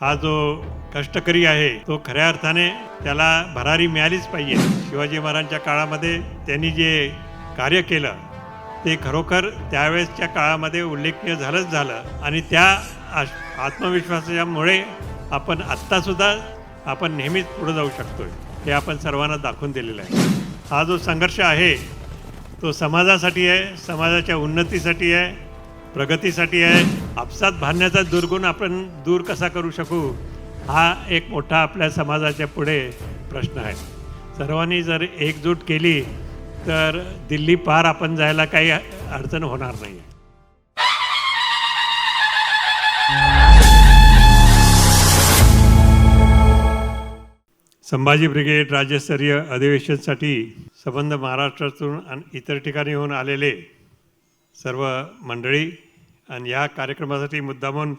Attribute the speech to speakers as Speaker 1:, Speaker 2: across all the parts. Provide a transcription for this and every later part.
Speaker 1: हा जो कष्टकरी आहे तो खऱ्या अर्थाने त्याला भरारी मिळालीच पाहिजे. शिवाजी महाराजांच्या काळामध्ये त्यांनी जे कार्य केलं ते खरोखर त्यावेळेसच्या काळामध्ये उल्लेखनीय झालंच झालं. आणि त्या आश- आत्मविश्वासामुळे आपण आत्तासुद्धा आपण नेहमीच पुढे जाऊ शकतो हे आपण सर्वांना दाखवून दिलेलं आहे. हा जो संघर्ष आहे तो समाजासाठी आहे समाजाच्या उन्नतीसाठी आहे प्रगतीसाठी आहे आपसात भांडण्याचा दुर्गुण आपण दूर कसा करू शकू? हा एक मोठा आपल्या समाजाच्या पुढे प्रश्न आहे. सर्वांनी जर एकजूट केली तर दिल्ली पार आपण जायला काही अडचण होणार नाही संभाजी ब्रिगेड राज्यस्तरीय अधिवेशनसाठी संबंध महाराष्ट्रातून आणि इतर ठिकाणीहून आलेले सर्व मंडळी आणि या कार्यक्रमासाठी मुद्दामून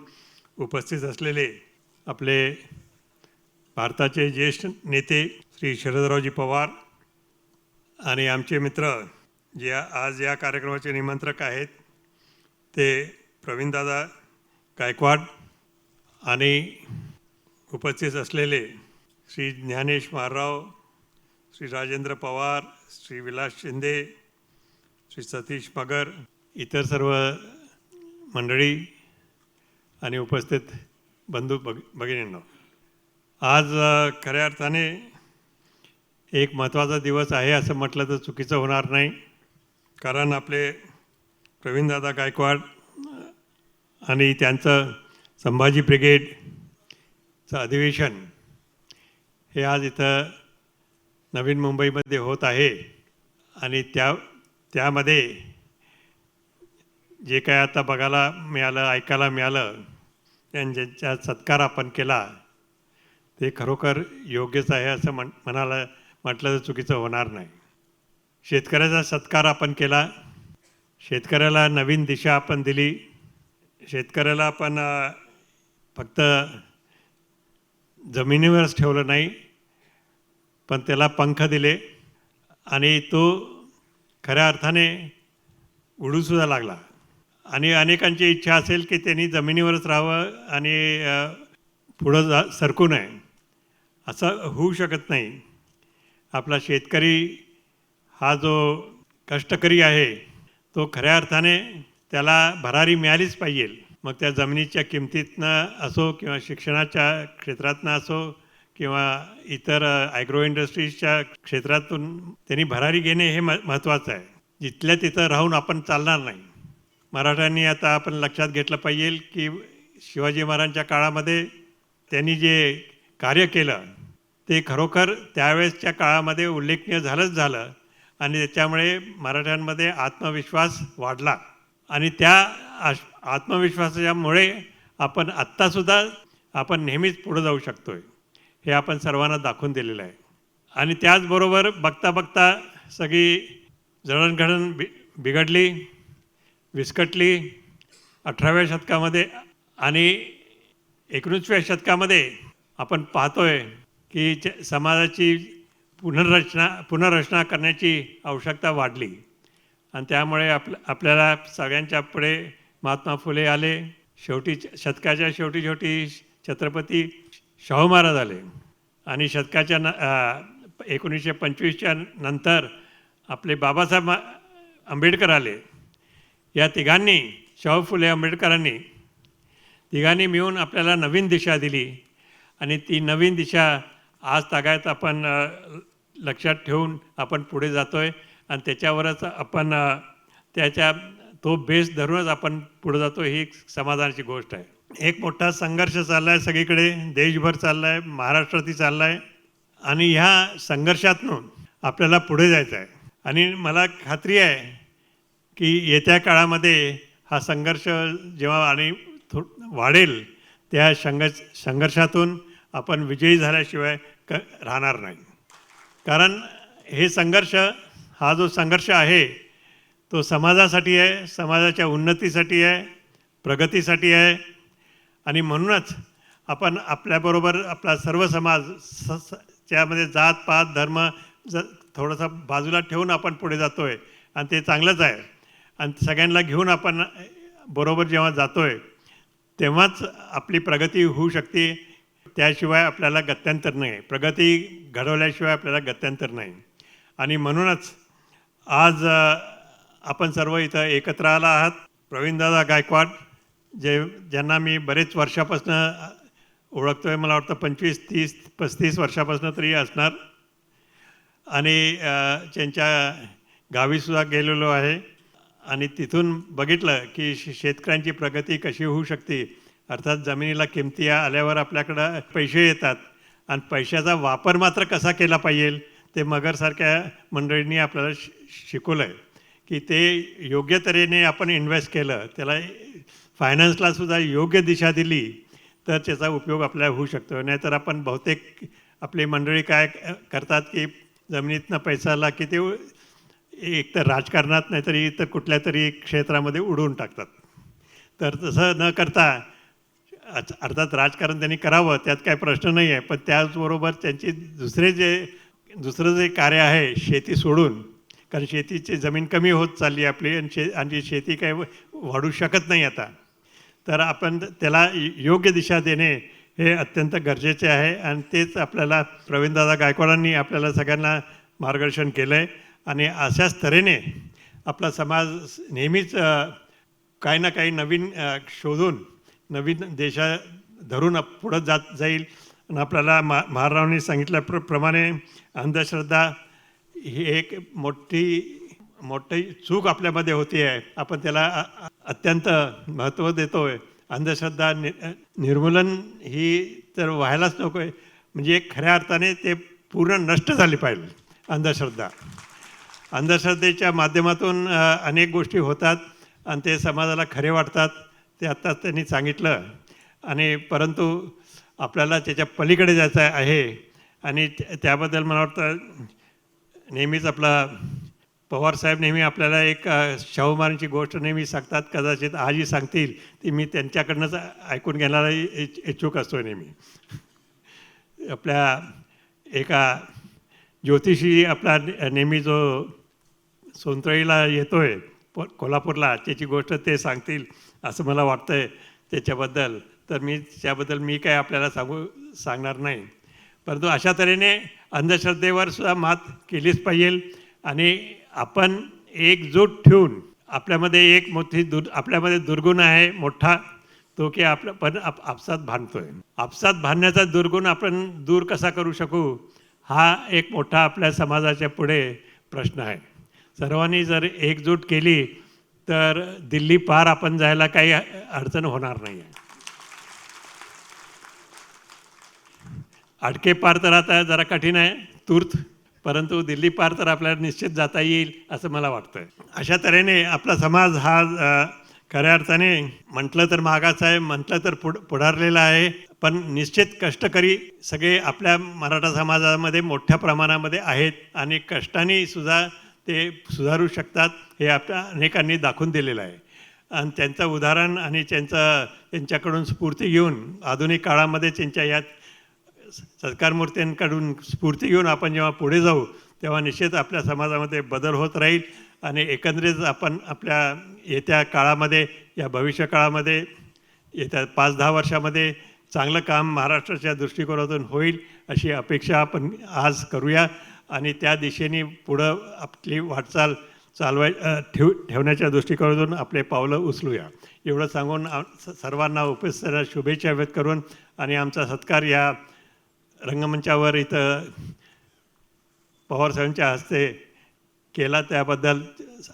Speaker 1: उपस्थित असलेले आपले भारताचे ज्येष्ठ नेते श्री शरदरावजी पवार आणि आमचे मित्र जे आज या कार्यक्रमाचे निमंत्रक आहेत ते प्रवीणदादा गायकवाड आणि उपस्थित असलेले श्री ज्ञानेश महाराव श्री राजेंद्र पवार श्री विलास शिंदे श्री सतीश मगर इतर सर्व मंडळी आणि उपस्थित बंधू भग भगिनींनो आज खऱ्या अर्थाने एक महत्त्वाचा दिवस आहे असं म्हटलं तर चुकीचं होणार नाही. कारण आपले प्रवीणदादा गायकवाड आणि त्यांचं संभाजी ब्रिगेडचं अधिवेशन हे आज इथं नवीन मुंबईमध्ये होत आहे. आणि त्या त्यामध्ये जे काय आता बघायला मिळालं ऐकायला मिळालं त्यांच्या सत्कार आपण केला ते खरोखर योग्यच आहे असं म्हण म्हणाला म्हटलं तर चुकीचं होणार नाही. शेतकऱ्याचा सत्कार आपण केला शेतकऱ्याला नवीन दिशा आपण दिली शेतकऱ्याला आपण फक्त जमिनीवरच ठेवलं नाही पण त्याला पंख दिले आणि तो खऱ्या अर्थाने उडूसुद्धा लागला. आणि अनेकांची इच्छा असेल की त्यांनी जमिनीवरच राहावं आणि पुढं जा सरकू नये. असं होऊ शकत नाही. आपला शेतकरी हा जो कष्टकरी आहे तो खऱ्या अर्थाने त्याला भरारी मिळालीच पाहिजे. मग त्या जमिनीच्या किमतीतनं असो किंवा शिक्षणाच्या क्षेत्रातनं असो किंवा इतर ॲग्रो इंडस्ट्रीजच्या क्षेत्रातून त्यांनी भरारी घेणे हे म महत्त्वाचं आहे. जिथल्या तिथं राहून आपण चालणार नाही. मराठ्यांनी आता आपण लक्षात घेतलं पाहिजे की शिवाजी महाराजांच्या काळामध्ये त्यांनी जे कार्य केलं ते खरोखर त्यावेळेसच्या काळामध्ये उल्लेखनीय झालंच झालं आणि त्याच्यामुळे मराठ्यांमध्ये आत्मविश्वास वाढला. आणि त्या आश आत्मविश्वासामुळे आपण आत्तासुद्धा आपण नेहमीच पुढं जाऊ शकतो आहे हे आपण सर्वांना दाखवून दिलेलं आहे. आणि त्याचबरोबर बघता बघता सगळी जडणघडण बि बिघडली. विस्कटली अठराव्या शतकामध्ये आणि एकोणीसव्या शतकामध्ये आपण पाहतोय की च- समाजाची पुनर्रचना पुनर्रचना करण्याची आवश्यकता वाढली. आणि त्यामुळे आप आपल्याला सगळ्यांच्या पुढे महात्मा फुले आले. शेवटी शतकाच्या शेवटी शेवटी छत्रपती शाहू महाराज आले. आणि शतकाच्या न एकोणीसशे पंचवीसच्या नंतर आपले बाबासाहेब आंबेडकर आले. या तिघांनी शाहू फुले आंबेडकरांनी तिघांनी मिळून आपल्याला नवीन दिशा दिली. आणि ती नवीन दिशा आज तागायत आपण लक्षात ठेवून आपण पुढे जातो आहे आणि त्याच्यावरच आपण त्याच्या तो बेस धरूनच आपण पुढे जातो ही एक समाधानाची गोष्ट आहे. एक मोठा संघर्ष चालला आहे सगळीकडे. देशभर चालला आहे महाराष्ट्रातही चालला आहे आणि ह्या संघर्षातून आपल्याला पुढे जायचं आहे आणि मला खात्री आहे की येत्या काळामध्ये हा संघर्ष जेव्हा आणि थो वाढेल त्या संघर्ष संघर्षातून आपण विजयी झाल्याशिवाय क राहणार नाही. कारण हे संघर्ष हा जो संघर्ष आहे तो समाजासाठी आहे समाजाच्या उन्नतीसाठी आहे प्रगतीसाठी आहे. आणि म्हणूनच आपण आपल्याबरोबर आपला सर्व समाज स त्यामध्ये जात पात धर्म ज थोडासा बाजूला ठेवून आपण पुढे जातो आहे आणि ते चांगलंच आहे. आणि सगळ्यांना घेऊन आपण बरोबर जेव्हा जातो आहे तेव्हाच आपली प्रगती होऊ शकते. त्याशिवाय आपल्याला गत्यंतर नाही. प्रगती घडवल्याशिवाय आपल्याला गत्यंतर नाही. आणि म्हणूनच आज आपण सर्व इथं एकत्र आला आहात. प्रवीणदादा गायकवाड जे ज्यांना मी बरेच वर्षापासून आहे मला वाटतं पंचवीस तीस पस्तीस वर्षापासून तरी असणार. आणि त्यांच्या गावीसुद्धा गेलेलो आहे. आणि तिथून बघितलं की शेतकऱ्यांची प्रगती कशी होऊ शकते. अर्थात जमिनीला किमती आल्यावर आपल्याकडं पैसे येतात. आणि पैशाचा वापर मात्र कसा केला पाहिजे ते मगरसारख्या मंडळींनी आपल्याला शि शिकवलं आहे की ते योग्य तऱ्हेने आपण इन्व्हेस्ट केलं त्याला फायनान्सला सुद्धा योग्य दिशा दिली तर त्याचा उपयोग आपल्याला होऊ शकतो. नाहीतर आपण बहुतेक आपली मंडळी काय करतात की जमिनीतनं पैसा आला की ते एक तर राजकारणात नाहीतरी इतर कुठल्या तरी क्षेत्रामध्ये उडवून टाकतात. तर तसं न करता अर्थात राजकारण त्यांनी करावं त्यात काही प्रश्न नाही आहे. पण त्याचबरोबर त्यांची दुसरे जे दुसरं जे कार्य आहे शेती सोडून कारण शेतीची जमीन कमी होत चालली आहे आपली आणि शे आणि शेती काही वाढू शकत नाही आता. तर आपण त्याला योग्य दिशा देणे हे अत्यंत गरजेचे आहे. आणि तेच आपल्याला प्रवीणदादा गायकवाडांनी आपल्याला सगळ्यांना मार्गदर्शन केलं आहे आणि अशाच तऱ्हेने आपला समाज नेहमीच काही ना काही नवीन शोधून नवीन देशा धरून पुढं जात जाईल. आणि आपल्याला मा महारावांनी सांगितल्याप्र प्रमाणे अंधश्रद्धा ही एक मोठी मोठी चूक आपल्यामध्ये होती आहे. आपण त्याला अत्यंत महत्त्व देतो आहे अंधश्रद्धा नि निर्मूलन ही तर व्हायलाच नको आहे. म्हणजे खऱ्या अर्थाने ते पूर्ण नष्ट झाली पाहिजे अंधश्रद्धा. अंधश्रद्धेच्या माध्यमातून अनेक गोष्टी होतात आणि ते समाजाला खरे वाटतात ते आत्ताच त्यांनी सांगितलं. आणि परंतु आपल्याला त्याच्या पलीकडे जायचं आहे आणि त्या- त्याबद्दल मला वाटतं नेहमीच आपला पवारसाहेब नेहमी आपल्याला एक शाहूमारांची गोष्ट नेहमी सांगतात कदाचित आजी सांगतील ती मी त्यांच्याकडनंच ऐकून घेणारा इच्छुक असतो नेहमी. आपल्या एका ज्योतिषी आपला ने- नेहमी जो सोनतळीला येतोय. प कोल्हापूरला. त्याची गोष्ट ते सांगतील असं मला वाटतंय त्याच्याबद्दल. तर मी त्याबद्दल मी काय आपल्याला सांगू सांगणार नाही. परंतु अशा तऱ्हेने अंधश्रद्धेवर सुद्धा मात केलीच पाहिजे आणि आपण एकजूट ठेवून आपल्यामध्ये एक मोठी दुर् आपल्यामध्ये दुर्गुण आहे मोठा तो की आपलं पण आप आपसात भांडतो आहे आपसात भांडण्याचा दुर्गुण आपण दूर कसा करू शकू? हा एक मोठा आपल्या समाजाच्या पुढे प्रश्न आहे. सर्वांनी जर एकजूट केली तर दिल्ली पार आपण जायला काही अडचण होणार नाही आहे अडके पार तर आता जरा कठीण आहे तूर्त परंतु दिल्ली पार तर आपल्याला निश्चित जाता येईल असं मला वाटतं अशा तऱ्हेने आपला समाज हा खऱ्या अर्थाने म्हटलं तर मागास आहे म्हटलं तर पुढ पुढारलेला आहे पण निश्चित कष्टकरी सगळे आपल्या मराठा समाजामध्ये मोठ्या प्रमाणामध्ये आहेत आणि कष्टाने सुद्धा ते सुधारू शकतात हे आपल्या अनेकांनी दाखवून दिलेलं आहे. आणि त्यांचं उदाहरण आणि त्यांचा त्यांच्याकडून स्फूर्ती घेऊन आधुनिक काळामध्ये त्यांच्या यात सरकारमूर्त्यांकडून स्फूर्ती घेऊन आपण जेव्हा पुढे जाऊ तेव्हा निश्चित आपल्या समाजामध्ये बदल होत राहील आणि एकंदरीत आपण आपल्या येत्या काळामध्ये या भविष्य काळामध्ये येत्या पाच दहा वर्षामध्ये चांगलं काम महाराष्ट्राच्या दृष्टिकोनातून होईल अशी अपेक्षा आपण आज करूया. आणि त्या दिशेने पुढं आपली वाटचाल चालवाय ठेव ठेवण्याच्या दृष्टिकोनातून आपले पावलं उचलूया. एवढं सांगून सर्वांना उपस्थित शुभेच्छा व्यक्त करून आणि आमचा सत्कार या रंगमंचावर इथं पवारसाहेबांच्या हस्ते केला. त्याबद्दल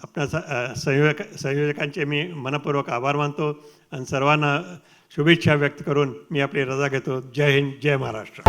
Speaker 1: आपल्या स- संयोजक संयोजकांचे मी मनपूर्वक आभार मानतो आणि सर्वांना शुभेच्छा व्यक्त करून मी आपली रजा घेतो. जय हिंद जय महाराष्ट्र.